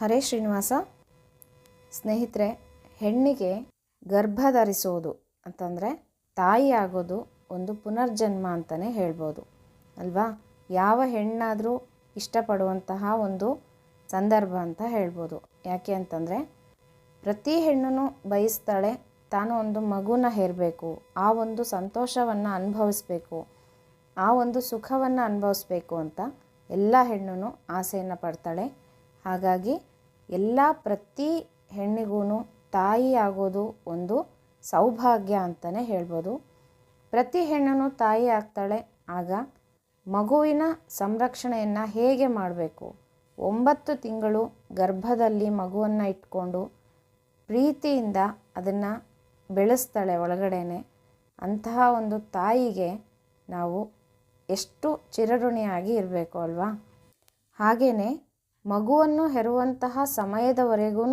ಹರೇ ಶ್ರೀನಿವಾಸ. ಸ್ನೇಹಿತರೆ, ಹೆಣ್ಣಿಗೆ ಗರ್ಭ ಅಂತಂದರೆ ತಾಯಿ ಆಗೋದು ಒಂದು ಪುನರ್ಜನ್ಮ ಅಂತಲೇ ಹೇಳ್ಬೋದು, ಅಲ್ವಾ? ಯಾವ ಹೆಣ್ಣಾದರೂ ಇಷ್ಟಪಡುವಂತಹ ಒಂದು ಸಂದರ್ಭ ಅಂತ ಹೇಳ್ಬೋದು. ಯಾಕೆ ಅಂತಂದರೆ, ಪ್ರತಿ ಹೆಣ್ಣು ಬಯಸ್ತಾಳೆ, ತಾನು ಒಂದು ಮಗುನ ಹೇರಬೇಕು, ಆ ಒಂದು ಸಂತೋಷವನ್ನು ಅನುಭವಿಸ್ಬೇಕು, ಆ ಒಂದು ಸುಖವನ್ನು ಅನುಭವಿಸ್ಬೇಕು ಅಂತ ಎಲ್ಲ ಹೆಣ್ಣು ಆಸೆಯನ್ನು ಪಡ್ತಾಳೆ. ಹಾಗಾಗಿ ಎಲ್ಲ ಪ್ರತಿ ಹೆಣ್ಣಿಗೂ ತಾಯಿ ಆಗೋದು ಒಂದು ಸೌಭಾಗ್ಯ ಅಂತಲೇ ಹೇಳ್ಬೋದು. ಪ್ರತಿ ಹೆಣ್ಣು ತಾಯಿ ಆಗ್ತಾಳೆ, ಆಗ ಮಗುವಿನ ಸಂರಕ್ಷಣೆಯನ್ನು ಹೇಗೆ ಮಾಡಬೇಕು? ಒಂಬತ್ತು ತಿಂಗಳು ಗರ್ಭದಲ್ಲಿ ಮಗುವನ್ನು ಇಟ್ಕೊಂಡು ಪ್ರೀತಿಯಿಂದ ಅದನ್ನು ಬೆಳೆಸ್ತಾಳೆ ಒಳಗಡೆನೆ. ಅಂತಹ ಒಂದು ತಾಯಿಗೆ ನಾವು ಎಷ್ಟು ಚಿರಋಣಿಯಾಗಿ ಇರಬೇಕು ಅಲ್ವಾ? ಹಾಗೆಯೇ ಮಗುವನ್ನು ಹೆರುವಂತಹ ಸಮಯದವರೆಗೂ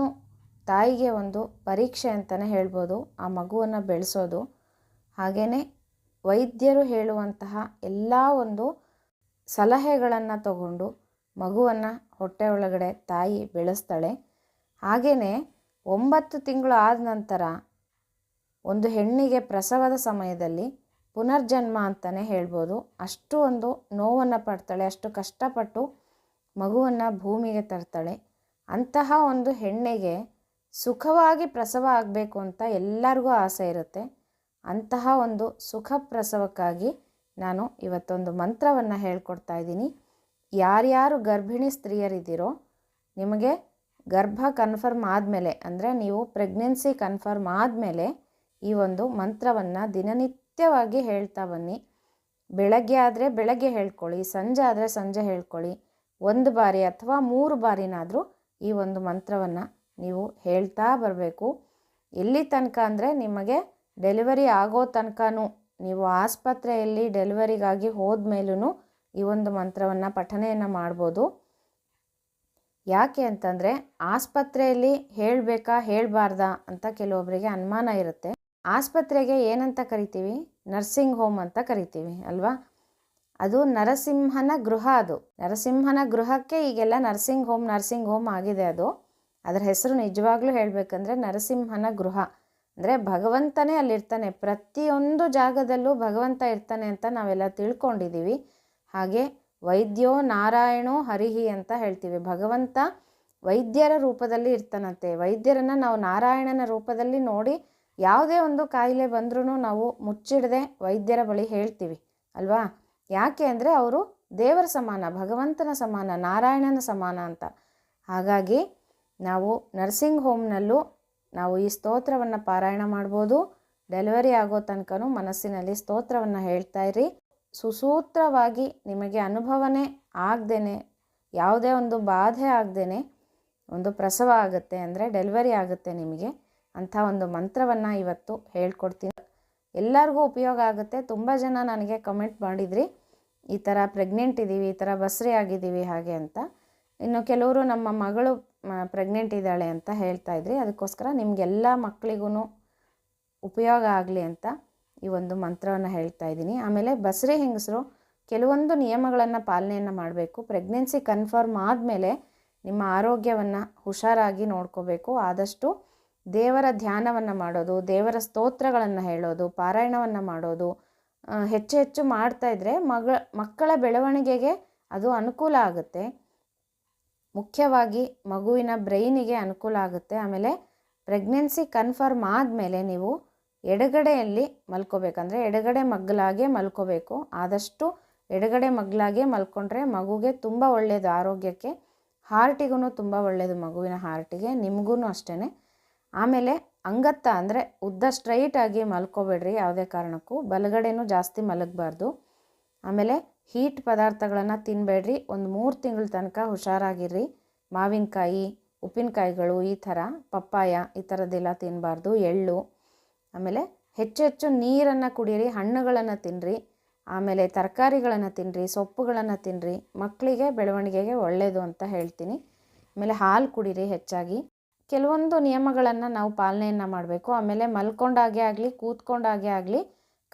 ತಾಯಿಗೆ ಒಂದು ಪರೀಕ್ಷೆ ಅಂತಲೇ ಹೇಳ್ಬೋದು. ಆ ಮಗುವನ್ನು ಬೆಳೆಸೋದು. ಹಾಗೆಯೇ ವೈದ್ಯರು ಹೇಳುವಂತಹ ಎಲ್ಲ ಒಂದು ಸಲಹೆಗಳನ್ನು ತಗೊಂಡು ಮಗುವನ್ನು ಹೊಟ್ಟೆ ಒಳಗಡೆ ತಾಯಿ ಬೆಳೆಸ್ತಾಳೆ. ಹಾಗೆಯೇ ಒಂಬತ್ತು ತಿಂಗಳು ಆದ ನಂತರ ಒಂದು ಹೆಣ್ಣಿಗೆ ಪ್ರಸವದ ಸಮಯದಲ್ಲಿ ಪುನರ್ಜನ್ಮ ಅಂತಲೇ ಹೇಳ್ಬೋದು. ಅಷ್ಟು ಒಂದು ನೋವನ್ನು ಪಡ್ತಾಳೆ, ಅಷ್ಟು ಕಷ್ಟಪಟ್ಟು ಮಗುವನ್ನು ಭೂಮಿಗೆ ತರ್ತಾಳೆ. ಅಂತಹ ಒಂದು ಹೆಣ್ಣಿಗೆ ಸುಖವಾಗಿ ಪ್ರಸವ ಆಗಬೇಕು ಅಂತ ಎಲ್ಲರಿಗೂ ಆಸೆ ಇರುತ್ತೆ. ಅಂತಹ ಒಂದು ಸುಖ ಪ್ರಸವಕ್ಕಾಗಿ ನಾನು ಇವತ್ತೊಂದು ಮಂತ್ರವನ್ನು ಹೇಳ್ಕೊಡ್ತಾ ಇದ್ದೀನಿ. ಯಾರ್ಯಾರು ಗರ್ಭಿಣಿ ಸ್ತ್ರೀಯರಿದ್ದೀರೋ ನಿಮಗೆ ಗರ್ಭ ಕನ್ಫರ್ಮ್ ಆದಮೇಲೆ, ಅಂದರೆ ನೀವು ಪ್ರೆಗ್ನೆನ್ಸಿ ಕನ್ಫರ್ಮ್ ಆದಮೇಲೆ ಈ ಒಂದು ಮಂತ್ರವನ್ನು ದಿನನಿತ್ಯವಾಗಿ ಹೇಳ್ತಾ ಬನ್ನಿ. ಬೆಳಗ್ಗೆ ಆದರೆ ಬೆಳಗ್ಗೆ ಹೇಳ್ಕೊಳ್ಳಿ, ಸಂಜೆ ಆದರೆ ಸಂಜೆ ಹೇಳ್ಕೊಳ್ಳಿ. ಒಂದು ಬಾರಿ ಅಥವಾ ಮೂರು ಬಾರಿನಾದರೂ ಈ ಒಂದು ಮಂತ್ರವನ್ನು ನೀವು ಹೇಳ್ತಾ ಬರಬೇಕು. ಎಲ್ಲಿ ತನಕ ಅಂದರೆ ನಿಮಗೆ ಡೆಲಿವರಿ ಆಗೋ ತನಕನೂ ನೀವು ಆಸ್ಪತ್ರೆಯಲ್ಲಿ ಡೆಲಿವರಿಗಾಗಿ ಹೋದ್ಮೇಲೂ ಈ ಒಂದು ಮಂತ್ರವನ್ನು ಪಠನೆಯನ್ನು ಮಾಡ್ಬೋದು. ಯಾಕೆ ಅಂತಂದರೆ ಆಸ್ಪತ್ರೆಯಲ್ಲಿ ಹೇಳಬೇಕಾ ಹೇಳಬಾರ್ದಾ ಅಂತ ಕೆಲವೊಬ್ಬರಿಗೆ ಅನುಮಾನ ಇರುತ್ತೆ. ಆಸ್ಪತ್ರೆಗೆ ಏನಂತ ಕರಿತೀವಿ? ನರ್ಸಿಂಗ್ ಹೋಮ್ ಅಂತ ಕರಿತೀವಿ, ಅಲ್ವಾ? ಅದು ನರಸಿಂಹನ ಗೃಹ ಅದು. ನರಸಿಂಹನ ಗೃಹಕ್ಕೆ ಈಗೆಲ್ಲ ನರ್ಸಿಂಗ್ ಹೋಮ್ ನರ್ಸಿಂಗ್ ಹೋಮ್ ಆಗಿದೆ ಅದು. ಅದರ ಹೆಸರು ನಿಜವಾಗ್ಲೂ ಹೇಳಬೇಕಂದ್ರೆ ನರಸಿಂಹನ ಗೃಹ. ಅಂದರೆ ಭಗವಂತನೇ ಅಲ್ಲಿರ್ತಾನೆ. ಪ್ರತಿಯೊಂದು ಜಾಗದಲ್ಲೂ ಭಗವಂತ ಇರ್ತಾನೆ ಅಂತ ನಾವೆಲ್ಲ ತಿಳ್ಕೊಂಡಿದ್ದೀವಿ ಹಾಗೆ ವೈದ್ಯೋ ನಾರಾಯಣೋ ಹರಿಹಿ ಅಂತ ಹೇಳ್ತೀವಿ. ಭಗವಂತ ವೈದ್ಯರ ರೂಪದಲ್ಲಿ ಇರ್ತಾನಂತೆ. ವೈದ್ಯರನ್ನು ನಾವು ನಾರಾಯಣನ ರೂಪದಲ್ಲಿ ನೋಡಿ ಯಾವುದೇ ಒಂದು ಕಾಯಿಲೆ ಬಂದ್ರೂ ನಾವು ಮುಚ್ಚಿಡದೆ ವೈದ್ಯರ ಬಳಿ ಹೇಳ್ತೀವಿ. ಅಲ್ವಾ? ಯಾಕೆ ಅಂದರೆ ಅವರು ದೇವರ ಸಮಾನ, ಭಗವಂತನ ಸಮಾನ, ನಾರಾಯಣನ ಸಮಾನ ಅಂತ. ಹಾಗಾಗಿ ನಾವು ನರ್ಸಿಂಗ್ ಹೋಮ್ನಲ್ಲೂ ನಾವು ಈ ಸ್ತೋತ್ರವನ್ನು ಪಾರಾಯಣ ಮಾಡ್ಬೋದು. ಡೆಲಿವರಿ ಆಗೋ ತನಕನೂ ಮನಸ್ಸಿನಲ್ಲಿ ಸ್ತೋತ್ರವನ್ನು ಹೇಳ್ತಾ ಇರಿ. ಸುಸೂತ್ರವಾಗಿ ನಿಮಗೆ ಅನುಭವನೇ ಆಗದೇನೆ, ಯಾವುದೇ ಒಂದು ಬಾಧೆ ಆಗದೇನೆ, ಒಂದು ಪ್ರಸವ ಆಗುತ್ತೆ ಅಂದರೆ ಡೆಲಿವರಿ ಆಗುತ್ತೆ ನಿಮಗೆ ಅಂಥ ಒಂದು ಮಂತ್ರವನ್ನು ಇವತ್ತು ಹೇಳ್ಕೊಡ್ತೀನಿ. ಎಲ್ಲರಿಗೂ ಉಪಯೋಗ ಆಗುತ್ತೆ. ತುಂಬ ಜನ ನನಗೆ ಕಮೆಂಟ್ ಮಾಡಿದ್ರಿ. ಈ ಥರ ಪ್ರೆಗ್ನೆಂಟ್ ಇದ್ದೀವಿ, ಈ ಥರ ಬಸ್ರಿ ಆಗಿದ್ದೀವಿ ಹಾಗೆ ಅಂತ. ಇನ್ನು ಕೆಲವರು ನಮ್ಮ ಮಗಳು ಪ್ರೆಗ್ನೆಂಟ್ ಇದ್ದಾಳೆ ಅಂತ ಹೇಳ್ತಾ ಇದ್ರಿ. ಅದಕ್ಕೋಸ್ಕರ ನಿಮಗೆಲ್ಲ ಮಕ್ಕಳಿಗೂ ಉಪಯೋಗ ಆಗಲಿ ಅಂತ ಈ ಒಂದು ಮಂತ್ರವನ್ನು ಹೇಳ್ತಾ ಇದ್ದೀನಿ. ಆಮೇಲೆ ಬಸ್ರಿ ಹೆಂಗಸರು, ಕೆಲವೊಂದು ನಿಯಮಗಳನ್ನು ಪಾಲನೆಯನ್ನು ಮಾಡಬೇಕು. ಪ್ರೆಗ್ನೆನ್ಸಿ ಕನ್ಫರ್ಮ್ ಆದಮೇಲೆ ನಿಮ್ಮ ಆರೋಗ್ಯವನ್ನು ಹುಷಾರಾಗಿ ನೋಡ್ಕೋಬೇಕು. ಆದಷ್ಟು ದೇವರ ಧ್ಯಾನವನ್ನು ಮಾಡೋದು, ದೇವರ ಸ್ತೋತ್ರಗಳನ್ನು ಹೇಳೋದು, ಪಾರಾಯಣವನ್ನು ಮಾಡೋದು ಹೆಚ್ಚು ಹೆಚ್ಚು ಮಾಡ್ತಾಯಿದ್ರೆ ಮಗ, ಮಕ್ಕಳ ಬೆಳವಣಿಗೆಗೆ ಅದು ಅನುಕೂಲ ಆಗುತ್ತೆ. ಮುಖ್ಯವಾಗಿ ಮಗುವಿನ ಬ್ರೈನಿಗೆ ಅನುಕೂಲ ಆಗುತ್ತೆ. ಆಮೇಲೆ ಪ್ರೆಗ್ನೆನ್ಸಿ ಕನ್ಫರ್ಮ್ ಆದಮೇಲೆ ನೀವು ಎಡಗಡೆಯಲ್ಲಿ ಮಲ್ಕೋಬೇಕಂದ್ರೆ ಎಡಗಡೆ ಮಗ್ಗಲಾಗೆ ಮಲ್ಕೋಬೇಕು. ಆದಷ್ಟು ಎಡಗಡೆ ಮಗ್ಗಲಾಗೆ ಮಲ್ಕೊಂಡ್ರೆ ಮಗುಗೆ ತುಂಬ ಒಳ್ಳೆಯದು ಆರೋಗ್ಯಕ್ಕೆ ಹಾರ್ಟಿಗೂ ತುಂಬ ಒಳ್ಳೆಯದು ಮಗುವಿನ ಹಾರ್ಟಿಗೆ ನಿಮಗೂ ಅಷ್ಟೇ ಆಮೇಲೆ ಅಂಗತ್ತ ಅಂದರೆ ಉದ್ದ ಸ್ಟ್ರೈಟಾಗಿ ಮಲ್ಕೋಬೇಡ್ರಿ ಯಾವುದೇ ಕಾರಣಕ್ಕೂ. ಬಲಗಡೆನೂ ಜಾಸ್ತಿ ಮಲಗಬಾರ್ದು. ಆಮೇಲೆ ಹೀಟ್ ಪದಾರ್ಥಗಳನ್ನು ತಿನ್ನಬೇಡ್ರಿ ಒಂದು ಮೂರು ತಿಂಗಳ ತನಕ ಹುಷಾರಾಗಿರ್ರಿ. ಮಾವಿನಕಾಯಿ, ಉಪ್ಪಿನಕಾಯಿಗಳು ಈ ಥರ, ಪಪ್ಪಾಯ ಈ ಥರದ್ದೆಲ್ಲ ತಿನ್ನಬಾರ್ದು ಎಳ್ಳು. ಆಮೇಲೆ ಹೆಚ್ಚು ಹೆಚ್ಚು ನೀರನ್ನು ಕುಡೀರಿ ಹಣ್ಣುಗಳನ್ನು ತಿನ್ನಿರಿ ಆಮೇಲೆ ತರಕಾರಿಗಳನ್ನು ತಿನ್ನಿರಿ ಸೊಪ್ಪುಗಳನ್ನು ತಿನ್ನಿರಿ ಮಕ್ಕಳಿಗೆ ಬೆಳವಣಿಗೆಗೆ ಒಳ್ಳೆಯದು ಅಂತ ಹೇಳ್ತೀನಿ. ಆಮೇಲೆ ಹಾಲು ಕುಡೀರಿ ಹೆಚ್ಚಾಗಿ. ಕೆಲವೊಂದು ನಿಯಮಗಳನ್ನು ನಾವು ಪಾಲನೆಯನ್ನು ಮಾಡಬೇಕು. ಆಮೇಲೆ ಮಲ್ಕೊಂಡಾಗೆ ಆಗಲಿ ಕೂತ್ಕೊಂಡಾಗೆ ಆಗಲಿ,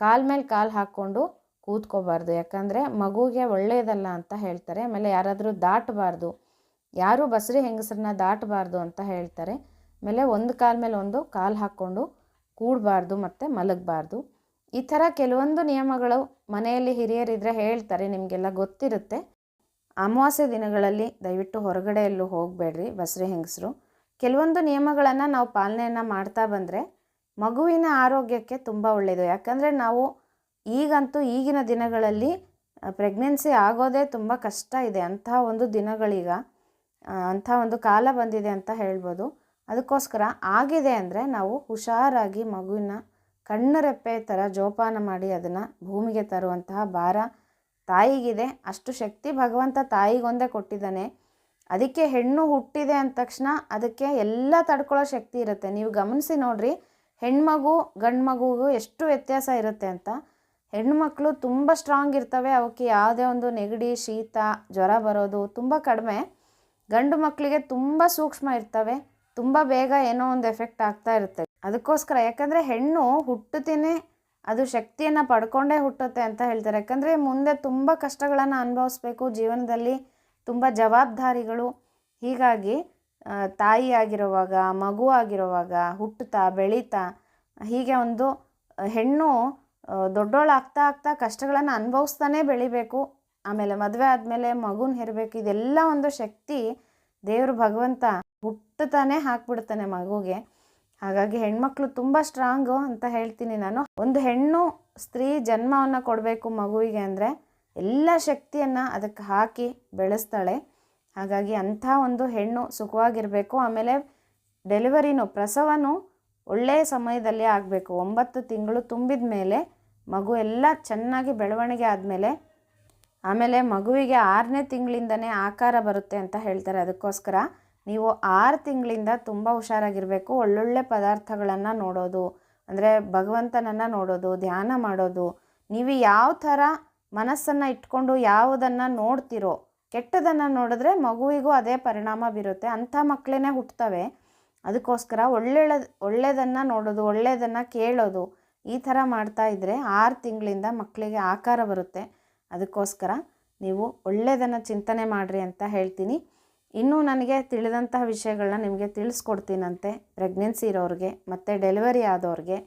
ಕಾಲ ಮೇಲೆ ಕಾಲು ಹಾಕ್ಕೊಂಡು ಕೂತ್ಕೋಬಾರ್ದು. ಯಾಕಂದರೆ ಮಗುಗೆ ಒಳ್ಳೆಯದಲ್ಲ ಅಂತ ಹೇಳ್ತಾರೆ. ಆಮೇಲೆ ಯಾರಾದರೂ ದಾಟಬಾರ್ದು. ಯಾರೂ ಬಸರಿ ಹೆಂಗಸರನ್ನ ದಾಟಬಾರ್ದು ಅಂತ ಹೇಳ್ತಾರೆ. ಆಮೇಲೆ ಒಂದು ಕಾಲ ಮೇಲೆ ಒಂದು ಕಾಲು ಹಾಕ್ಕೊಂಡು ಕೂಡಬಾರ್ದು ಮತ್ತು ಮಲಗಬಾರ್ದು. ಈ ಥರ ಕೆಲವೊಂದು ನಿಯಮಗಳು ಮನೆಯಲ್ಲಿ ಹಿರಿಯರಿದ್ದರೆ ಹೇಳ್ತಾರೆ. ನಿಮಗೆಲ್ಲ ಗೊತ್ತಿರುತ್ತೆ. ಅಮಾವಾಸ್ಯೆ ದಿನಗಳಲ್ಲಿ ದಯವಿಟ್ಟು ಹೊರಗಡೆ ಎಲ್ಲೂ ಹೋಗಬೇಡ್ರಿ ಬಸರಿ ಹೆಂಗಸರು. ಕೆಲವೊಂದು ನಿಯಮಗಳನ್ನು ನಾವು ಪಾಲನೆಯನ್ನು ಮಾಡ್ತಾ ಬಂದರೆ ಮಗುವಿನ ಆರೋಗ್ಯಕ್ಕೆ ತುಂಬ ಒಳ್ಳೆಯದು ಯಾಕಂದರೆ ನಾವು ಈಗಂತೂ ಈಗಿನ ದಿನಗಳಲ್ಲಿ ಪ್ರೆಗ್ನೆನ್ಸಿ ಆಗೋದೇ ತುಂಬ ಕಷ್ಟ ಇದೆ. ಅಂಥ ಒಂದು ದಿನಗಳೀಗ ಅಂಥ ಒಂದು ಕಾಲ ಬಂದಿದೆ ಅಂತ ಹೇಳ್ಬೋದು. ಅದಕ್ಕೋಸ್ಕರ ಆಗಿದೆ ಅಂದರೆ ನಾವು ಹುಷಾರಾಗಿ ಮಗುವಿನ ಕಣ್ಣರೆಪ್ಪೆ ಥರ ಜೋಪಾನ ಮಾಡಿ ಅದನ್ನು ಭೂಮಿಗೆ ತರುವಂತಹ ಭಾರ ತಾಯಿಗಿದೆ. ಅಷ್ಟು ಶಕ್ತಿ ಭಗವಂತ ತಾಯಿಗೊಂದೇ ಕೊಟ್ಟಿದ್ದಾನೆ. ಅದಕ್ಕೆ ಹೆಣ್ಣು ಹುಟ್ಟಿದೆ ಅಂದ ತಕ್ಷಣ ಅದಕ್ಕೆ ಎಲ್ಲ ತಡ್ಕೊಳ್ಳೋ ಶಕ್ತಿ ಇರುತ್ತೆ. ನೀವು ಗಮನಿಸಿ ನೋಡ್ರಿ, ಹೆಣ್ಮಗು ಗಂಡು ಎಷ್ಟು ವ್ಯತ್ಯಾಸ ಇರುತ್ತೆ ಅಂತ. ಹೆಣ್ಮಕ್ಳು ತುಂಬ ಸ್ಟ್ರಾಂಗ್ ಇರ್ತವೆ, ಅವಕ್ಕೆ ಯಾವುದೇ ಒಂದು ನೆಗಡಿ, ಶೀತ, ಜ್ವರ ಬರೋದು ತುಂಬ ಕಡಿಮೆ. ಗಂಡು ಮಕ್ಕಳಿಗೆ ತುಂಬ ಸೂಕ್ಷ್ಮ ಇರ್ತವೆ, ತುಂಬ ಬೇಗ ಏನೋ ಒಂದು ಎಫೆಕ್ಟ್ ಆಗ್ತಾ ಇರುತ್ತೆ. ಅದಕ್ಕೋಸ್ಕರ, ಯಾಕಂದರೆ ಹೆಣ್ಣು ಹುಟ್ಟುತ್ತೇನೆ ಅದು ಶಕ್ತಿಯನ್ನು ಪಡ್ಕೊಂಡೇ ಹುಟ್ಟುತ್ತೆ ಅಂತ ಹೇಳ್ತಾರೆ. ಯಾಕಂದರೆ ಮುಂದೆ ತುಂಬ ಕಷ್ಟಗಳನ್ನು ಅನುಭವಿಸ್ಬೇಕು, ಜೀವನದಲ್ಲಿ ತುಂಬ ಜವಾಬ್ದಾರಿಗಳು. ಹೀಗಾಗಿ ತಾಯಿ ಆಗಿರುವಾಗ ಮಗು ಆಗಿರುವಾಗ ಹುಟ್ಟುತ್ತಾ, ಬೆಳೀತಾ, ಹೀಗೆ ಒಂದು ಹೆಣ್ಣು ದೊಡ್ಡೋಳಾಗ್ತಾ ಆಗ್ತಾ ಕಷ್ಟಗಳನ್ನು ಅನುಭವಿಸ್ತಾನೇ ಬೆಳಿಬೇಕು. ಆಮೇಲೆ ಮದುವೆ ಆದಮೇಲೆ ಮಗುನ ಹೆರಬೇಕು, ಇದೆಲ್ಲ ಒಂದು ಶಕ್ತಿ ದೇವರು ಭಗವಂತ ಹುಟ್ಟುತ್ತಾನೆ ಹಾಕ್ಬಿಡ್ತಾನೆ ಮಗುಗೆ. ಹಾಗಾಗಿ ಹೆಣ್ಮಕ್ಳು ತುಂಬ ಸ್ಟ್ರಾಂಗು ಅಂತ ಹೇಳ್ತೀನಿ ನಾನು. ಒಂದು ಹೆಣ್ಣು ಸ್ತ್ರೀ ಜನ್ಮವನ್ನು ಕೊಡಬೇಕು ಮಗುವಿಗೆ ಅಂದರೆ ಎಲ್ಲ ಶಕ್ತಿಯನ್ನು ಅದಕ್ಕೆ ಹಾಕಿ ಬೆಳೆಸ್ತಾಳೆ. ಹಾಗಾಗಿ ಅಂಥ ಒಂದು ಹೆಣ್ಣು ಸುಖವಾಗಿರಬೇಕು. ಆಮೇಲೆ ಡೆಲಿವರಿನೂ, ಪ್ರಸವನೂ ಒಳ್ಳೆಯ ಸಮಯದಲ್ಲಿ ಆಗಬೇಕು. ಒಂಬತ್ತು ತಿಂಗಳು ತುಂಬಿದ ಮೇಲೆ ಮಗು ಎಲ್ಲ ಚೆನ್ನಾಗಿ ಬೆಳವಣಿಗೆ ಆದಮೇಲೆ, ಆಮೇಲೆ ಮಗುವಿಗೆ ಆರನೇ ತಿಂಗಳಿಂದನೇ ಆಕಾರ ಬರುತ್ತೆ ಅಂತ ಹೇಳ್ತಾರೆ. ಅದಕ್ಕೋಸ್ಕರ ನೀವು ಆರು ತಿಂಗಳಿಂದ ತುಂಬ ಹುಷಾರಾಗಿರಬೇಕು. ಒಳ್ಳೊಳ್ಳೆ ಪದಾರ್ಥಗಳನ್ನು ನೋಡೋದು, ಅಂದರೆ ಭಗವಂತನನ್ನು ನೋಡೋದು, ಧ್ಯಾನ ಮಾಡೋದು, ನೀವು ಯಾವ ಥರ ಮನಸ್ಸನ್ನು ಇಟ್ಕೊಂಡು ಯಾವುದನ್ನು ನೋಡ್ತಿರೋ, ಕೆಟ್ಟದನ್ನು ನೋಡಿದ್ರೆ ಮಗುವಿಗೂ ಅದೇ ಪರಿಣಾಮ ಬೀರುತ್ತೆ. ಅಂಥ ಮಕ್ಕಳೇ ಹುಟ್ಟುತ್ತವೆ ಅದಕ್ಕೋಸ್ಕರ ಒಳ್ಳೆಯ ಒಳ್ಳೆಯದನ್ನು ನೋಡೋದು ಒಳ್ಳೆಯದನ್ನು ಕೇಳೋದು ಈ ಥರ ಮಾಡ್ತಾ ಇದ್ದರೆ ಆರು ತಿಂಗಳಿಂದ ಮಕ್ಕಳಿಗೆ ಆಕಾರ ಬರುತ್ತೆ. ಅದಕ್ಕೋಸ್ಕರ ನೀವು ಒಳ್ಳೆಯದನ್ನು ಚಿಂತನೆ ಮಾಡಿರಿ ಅಂತ ಹೇಳ್ತೀನಿ. ಇನ್ನೂ ನನಗೆ ತಿಳಿದಂತಹ ವಿಷಯಗಳನ್ನ ನಿಮಗೆ ತಿಳಿಸ್ಕೊಡ್ತೀನಂತೆ ಪ್ರೆಗ್ನೆನ್ಸಿ ಇರೋರಿಗೆ ಮತ್ತು ಡೆಲಿವರಿ ಆದವ್ರಿಗೆ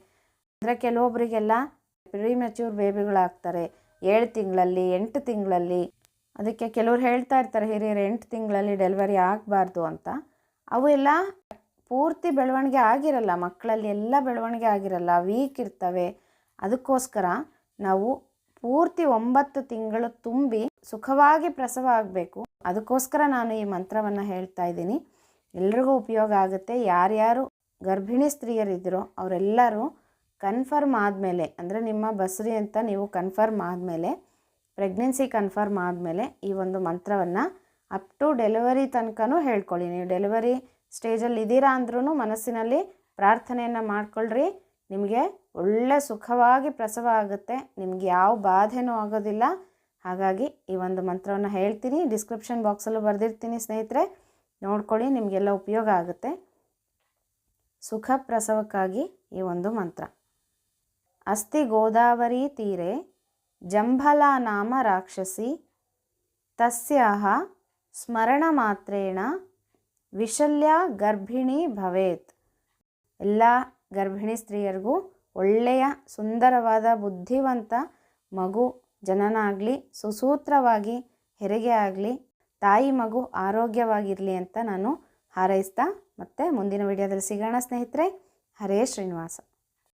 ಅಂದರೆ ಕೆಲವೊಬ್ಬರಿಗೆಲ್ಲ ಪ್ರೀಮೆಚೂರ್ ಬೇಬಿಗಳಾಗ್ತಾರೆ ಏಳು ತಿಂಗಳಲ್ಲಿ, ಎಂಟು ತಿಂಗಳಲ್ಲಿ. ಅದಕ್ಕೆ ಕೆಲವ್ರು ಹೇಳ್ತಾ ಇರ್ತಾರೆ, ಹಿರಿಯರು, ಎಂಟು ತಿಂಗಳಲ್ಲಿ ಡೆಲಿವರಿ ಆಗಬಾರ್ದು ಅಂತ. ಅವು ಎಲ್ಲ ಪೂರ್ತಿ ಬೆಳವಣಿಗೆ ಆಗಿರಲ್ಲ, ಮಕ್ಕಳಲ್ಲಿ ಎಲ್ಲ ಬೆಳವಣಿಗೆ ಆಗಿರಲ್ಲ, ವೀಕ್ ಇರ್ತವೆ. ಅದಕ್ಕೋಸ್ಕರ ನಾವು ಪೂರ್ತಿ ಒಂಬತ್ತು ತಿಂಗಳು ತುಂಬಿ ಸುಖವಾಗಿ ಪ್ರಸವ ಆಗಬೇಕು. ಅದಕ್ಕೋಸ್ಕರ ನಾನು ಈ ಮಂತ್ರವನ್ನು ಹೇಳ್ತಾ ಇದ್ದೀನಿ. ಎಲ್ರಿಗೂ ಉಪಯೋಗ ಆಗುತ್ತೆ. ಯಾರ್ಯಾರು ಗರ್ಭಿಣಿ ಸ್ತ್ರೀಯರಿದ್ದರೋ ಅವರೆಲ್ಲರೂ ಕನ್ಫರ್ಮ್ ಆದಮೇಲೆ, ಅಂದರೆ ನಿಮ್ಮ ಬಸ್ರಿ ಅಂತ ನೀವು ಕನ್ಫರ್ಮ್ ಆದಮೇಲೆ, ಪ್ರೆಗ್ನೆನ್ಸಿ ಕನ್ಫರ್ಮ್ ಆದಮೇಲೆ ಈ ಒಂದು ಮಂತ್ರವನ್ನು ಅಪ್ ಟು ಡೆಲಿವರಿ ತನಕನೂ ಹೇಳ್ಕೊಳ್ಳಿ. ನೀವು ಡೆಲಿವರಿ ಸ್ಟೇಜಲ್ಲಿ ಇದ್ದೀರಾ ಅಂದ್ರೂ ಮನಸ್ಸಿನಲ್ಲಿ ಪ್ರಾರ್ಥನೆಯನ್ನು ಮಾಡ್ಕೊಳ್ರಿ. ನಿಮಗೆ ಒಳ್ಳೆ ಸುಖವಾಗಿ ಪ್ರಸವ ಆಗುತ್ತೆ. ನಿಮ್ಗೆ ಯಾವ ಬಾಧೆನೂ ಆಗೋದಿಲ್ಲ. ಹಾಗಾಗಿ ಈ ಒಂದು ಮಂತ್ರವನ್ನು ಹೇಳ್ತೀನಿ. ಡಿಸ್ಕ್ರಿಪ್ಷನ್ ಬಾಕ್ಸಲ್ಲೂ ಬರೆದಿರ್ತೀನಿ ಸ್ನೇಹಿತರೆ. ನೋಡ್ಕೊಳ್ಳಿ, ನಿಮಗೆಲ್ಲ ಉಪಯೋಗ ಆಗುತ್ತೆ. ಸುಖ ಪ್ರಸವಕ್ಕಾಗಿ ಈ ಒಂದು ಮಂತ್ರ. ಅಸ್ತಿ ಗೋದಾವರಿ ತೀರೆ ಜಂಭಲಾ ನಾಮ ರಾಕ್ಷಸಿ ತಸ್ಯಾಹ ಸ್ಮರಣ ಮಾತ್ರೇಣ ವಿಶಲ್ಯ ಗರ್ಭಿಣಿ ಭವೇತ್. ಎಲ್ಲ ಗರ್ಭಿಣಿ ಸ್ತ್ರೀಯರಿಗೂ ಒಳ್ಳೆಯ ಸುಂದರವಾದ ಬುದ್ಧಿವಂತ ಮಗು ಜನನ ಆಗಲಿ ಸುಸೂತ್ರವಾಗಿ ಹೆರಿಗೆ ಆಗಲಿ, ತಾಯಿ ಮಗು ಆರೋಗ್ಯವಾಗಿರಲಿ ಅಂತ ನಾನು ಹಾರೈಸ್ತಾ ಮತ್ತೆ ಮುಂದಿನ ವಿಡಿಯೋದಲ್ಲಿ ಸಿಗೋಣ ಸ್ನೇಹಿತರೆ. ಹರೇ ಶ್ರೀನಿವಾಸ.